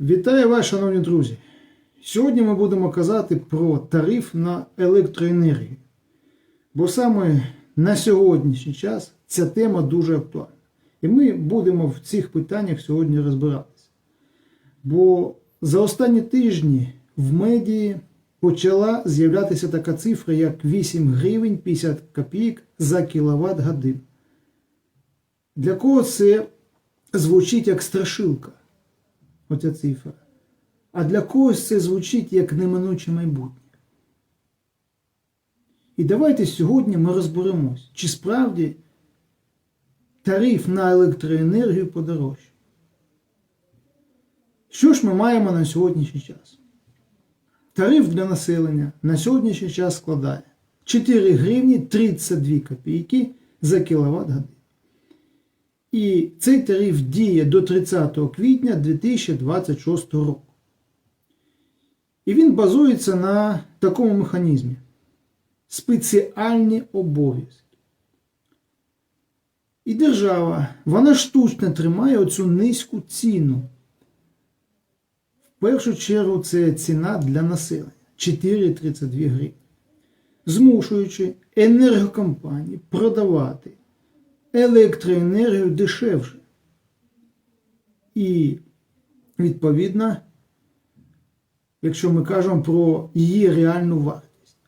Вітаю вас, шановні друзі! Сьогодні ми будемо казати про тариф на електроенергію. Бо саме на сьогоднішній час ця тема дуже актуальна. І ми будемо в цих питаннях сьогодні розбиратися. Бо за останні тижні в медії почала з'являтися така цифра, як 8 гривень 50 копійок за кіловат годин. Для кого це звучить як страшилка? Оця цифра. А для когось це звучить як неминуче майбутнє. І давайте сьогодні ми розберемось, чи справді тариф на електроенергію подорожчає. Що ж ми маємо на сьогоднішній час? Тариф для населення на сьогоднішній час складає 4 гривні 32 копійки за кіловат годин. І цей тариф діє до 30 квітня 2026 року. І він базується на такому механізмі: спеціальні обов'язки. І держава, вона штучно тримає оцю низьку ціну. В першу чергу це ціна для населення 4,32 гривні. Змушуючи енергокомпанії продавати електроенергію дешевше. І, відповідно, якщо ми кажемо про її реальну вартість.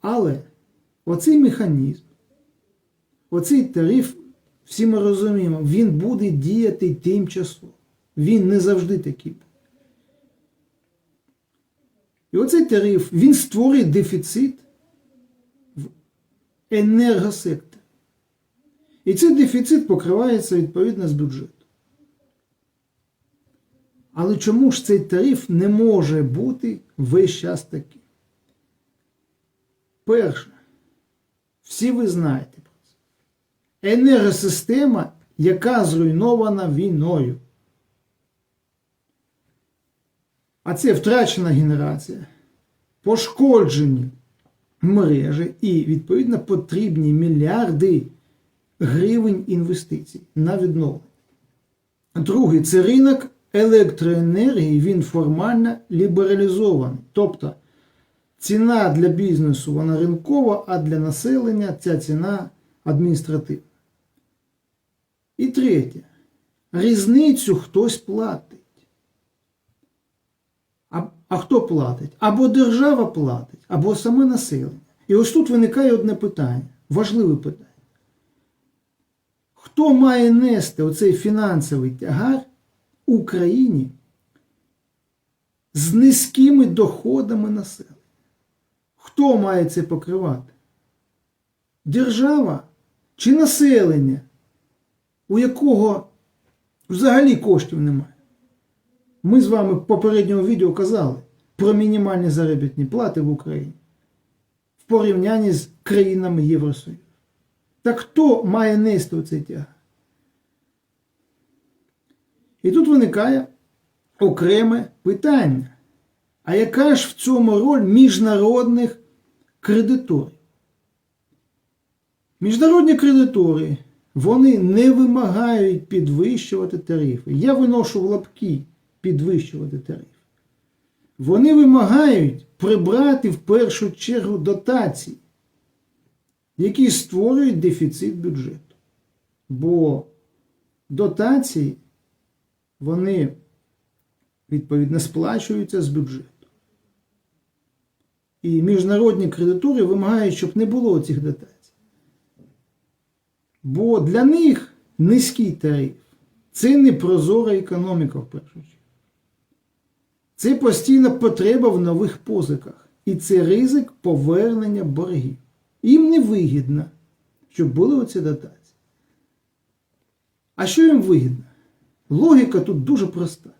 Але оцей механізм, оцей тариф, всі ми розуміємо, він буде діяти тимчасово. Він не завжди такий. І оцей тариф, він створює дефіцит енергосектор. І цей дефіцит покривається відповідно з бюджету. Але чому ж цей тариф не може бути весь час таким? Перше, всі ви знаєте про це. Енергосистема, яка зруйнована війною. А це втрачена генерація, пошкоджені мережі і, відповідно, потрібні мільярди гривень інвестицій на відновлення. Другий це ринок електроенергії, він формально лібералізований. Тобто ціна для бізнесу вона ринкова, а для населення ця ціна адміністративна. І третє. Різницю хтось платить. А, а хто платить? Або держава платить, або саме населення. І ось тут виникає одне питання, важливе питання. Хто має нести оцей фінансовий тягар Україні з низькими доходами населення? Хто має це покривати? Держава чи населення, у якого взагалі коштів немає? Ми з вами в попередньому відео казали про мінімальні заробітні плати в Україні в порівнянні з країнами Євросоюзу. Так хто має нести оцей тягар? І тут виникає окреме питання. А яка ж в цьому роль міжнародних кредиторів? Міжнародні кредитори, вони не вимагають підвищувати тарифи. Я виношу в лапки підвищувати тариф. Вони вимагають прибрати в першу чергу дотації, які створюють дефіцит бюджету. Бо дотації, вони, відповідно, сплачуються з бюджету. І міжнародні кредитори вимагають, щоб не було цих дотацій. Бо для них низький тариф це не прозора економіка в першу чергу. Це постійна потреба в нових позиках. І це ризик повернення боргів. Їм не вигідно, щоб були оці дотації. А що їм вигідно? Логіка тут дуже проста.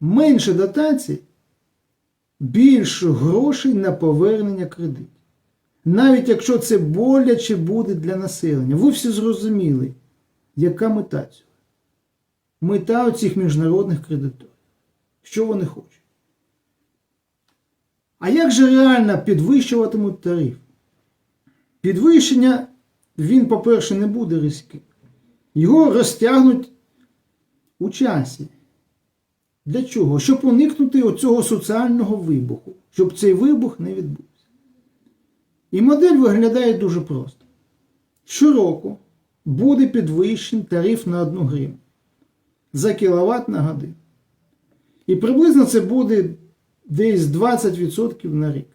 Менше дотацій, більше грошей на повернення кредитів. Навіть якщо це боляче буде для населення. Ви всі зрозуміли, яка мета цього? Мета оцих міжнародних кредиторів. Що вони хочуть? А як же реально підвищуватимуть тариф? Підвищення, він, по-перше, не буде різким. Його розтягнуть у часі. Для чого? Щоб уникнути оцього соціального вибуху, щоб цей вибух не відбувся. І модель виглядає дуже просто. Щороку буде підвищений тариф на 1 гривню за кіловат на годину. І приблизно це буде десь 20% на рік.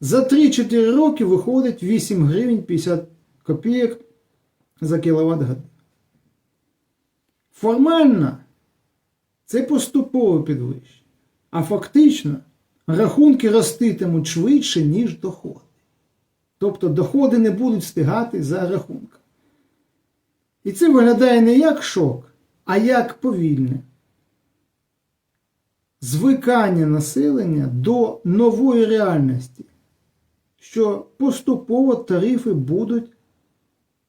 За 3-4 роки виходить 8 гривень 50 копійок за кіловат годину. Формально це поступове підвищення, а фактично рахунки роститимуть швидше, ніж доходи. Тобто доходи не будуть встигати за рахунком. І це виглядає не як шок, а як повільне звикання населення до нової реальності, що поступово тарифи будуть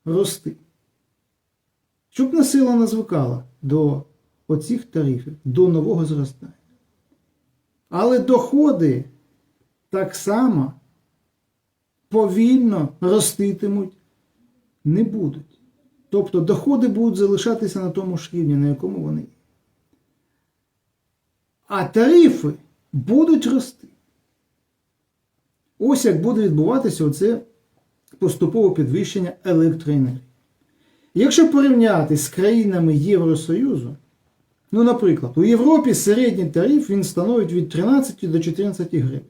рости. Щоб населення звикало до оцих тарифів, до нового зростання. Але доходи так само повільно роститимуть не будуть. Тобто доходи будуть залишатися на тому ж рівні, на якому вони є. А тарифи будуть рости. Ось як буде відбуватися оце поступове підвищення електроенергії. Якщо порівняти з країнами Євросоюзу, ну, наприклад, у Європі середній тариф він становить від 13 до 14 гривень.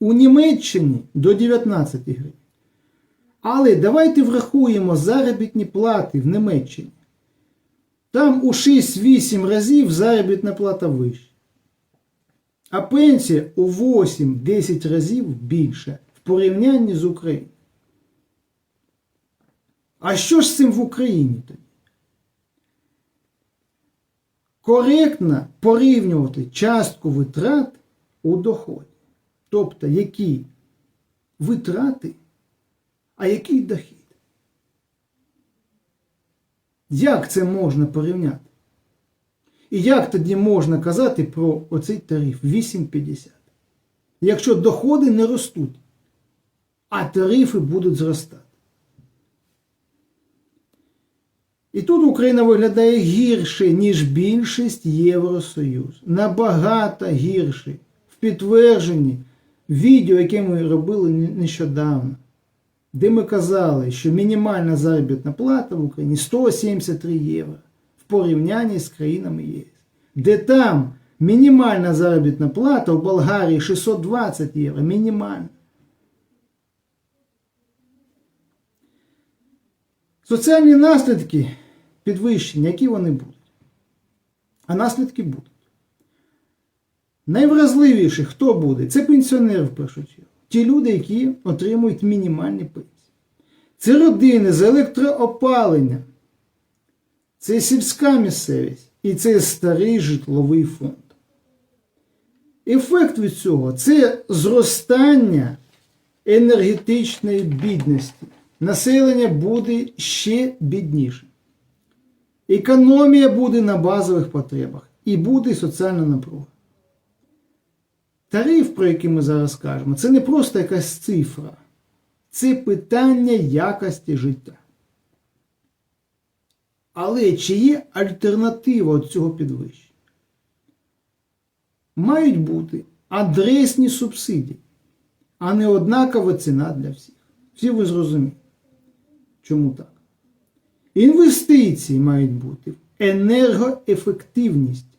У Німеччині до 19 гривень. Але давайте врахуємо заробітні плати в Німеччині. Там у 6-8 разів заробітна плата вища. А пенсія у 8-10 разів більше в порівнянні з Україною. А що ж з цим в Україні тоді? Коректно порівнювати частку витрат у доході. Тобто, які витрати, а який дохід. Як це можна порівняти? І як тоді можна казати про оцей тариф 8,50? Якщо доходи не ростуть, а тарифи будуть зростати. І тут Україна виглядає гірше, ніж більшість Євросоюзу. Набагато гірше. В підтвердженні відео, яке ми робили нещодавно, де ми казали, що мінімальна заробітна плата в Україні 173 євро в порівнянні з країнами ЄС. Де там мінімальна заробітна плата в Болгарії 620 євро. Мінімальна. Соціальні наслідки підвищення, які вони будуть? А наслідки будуть. Найвразливіші, хто буде? Це пенсіонери в першу чергу. Ті люди, які отримують мінімальні пенсії. Це родини з електроопаленням. Це сільська місцевість і це старий житловий фонд. Ефект від цього це зростання енергетичної бідності. Населення буде ще бідніше. Економія буде на базових потребах і буде соціальна напруга. Тариф, про який ми зараз кажемо, це не просто якась цифра, це питання якості життя. Але чи є альтернатива цього підвищення? Мають бути адресні субсидії, а не однакова ціна для всіх. Всі ви зрозумієте. Чому так? Інвестиції мають бути в енергоефективність,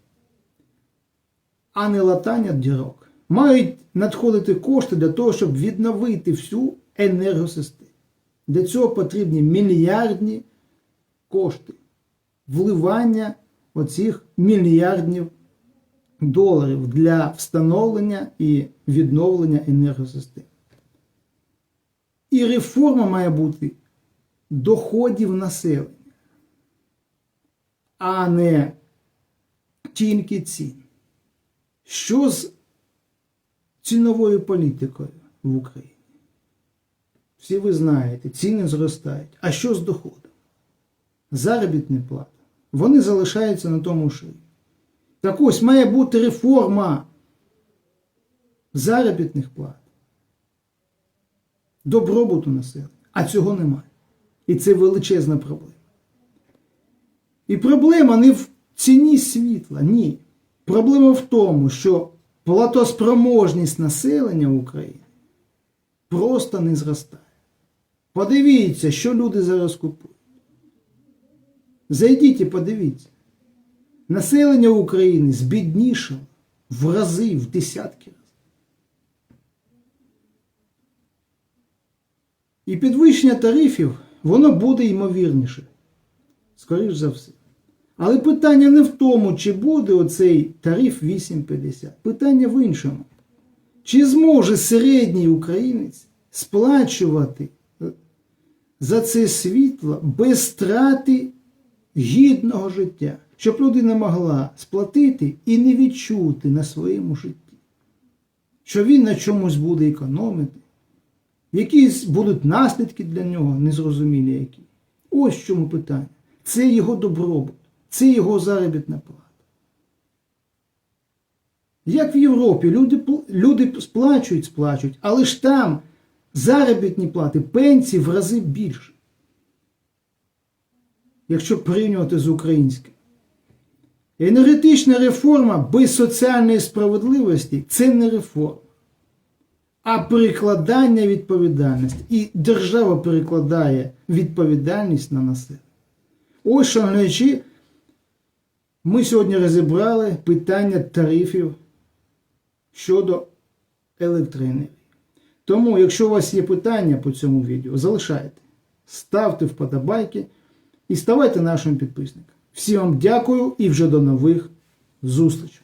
а не латання дірок. Мають надходити кошти для того, щоб відновити всю енергосистему. Для цього потрібні мільярдні кошти, вливання оцих мільярдів доларів для встановлення і відновлення енергосистеми. І реформа має бути доходів населення, а не тільки цін. Що з ціновою політикою в Україні? Всі ви знаєте, ціни зростають. А що з доходом? Заробітна плата. Вони залишаються на тому ж. Так ось має бути реформа заробітних плат, добробуту населення. А цього немає. І це величезна проблема. І проблема не в ціні світла, ні. Проблема в тому, що платоспроможність населення України просто не зростає. Подивіться, що люди зараз купують. Зайдіть і подивіться. Населення України збіднішало в рази, в десятки разів. І підвищення тарифів, воно буде ймовірніше. Скоріш за все. Але питання не в тому, чи буде оцей тариф 8,50. Питання в іншому. Чи зможе середній українець сплачувати е, за це світло без страти гідного життя, щоб людина могла сплатити і не відчути на своєму житті, що він на чомусь буде економити, якісь будуть наслідки для нього, незрозумілі які. Ось в чому питання. Це його добробут, це його заробітна плата. Як в Європі, люди, люди сплачують, сплачують, але ж там заробітні плати, пенсії в рази більше. Якщо порівнювати з українським. Енергетична реформа без соціальної справедливості це не реформа, а перекладання відповідальності. І держава перекладає відповідальність на населення. Ось, шановні глядачі, ми сьогодні розібрали питання тарифів щодо електроенергії. Тому, якщо у вас є питання по цьому відео, залишайте, ставте вподобайки і ставайте нашим підписником. Всім вам дякую і вже до нових зустрічей.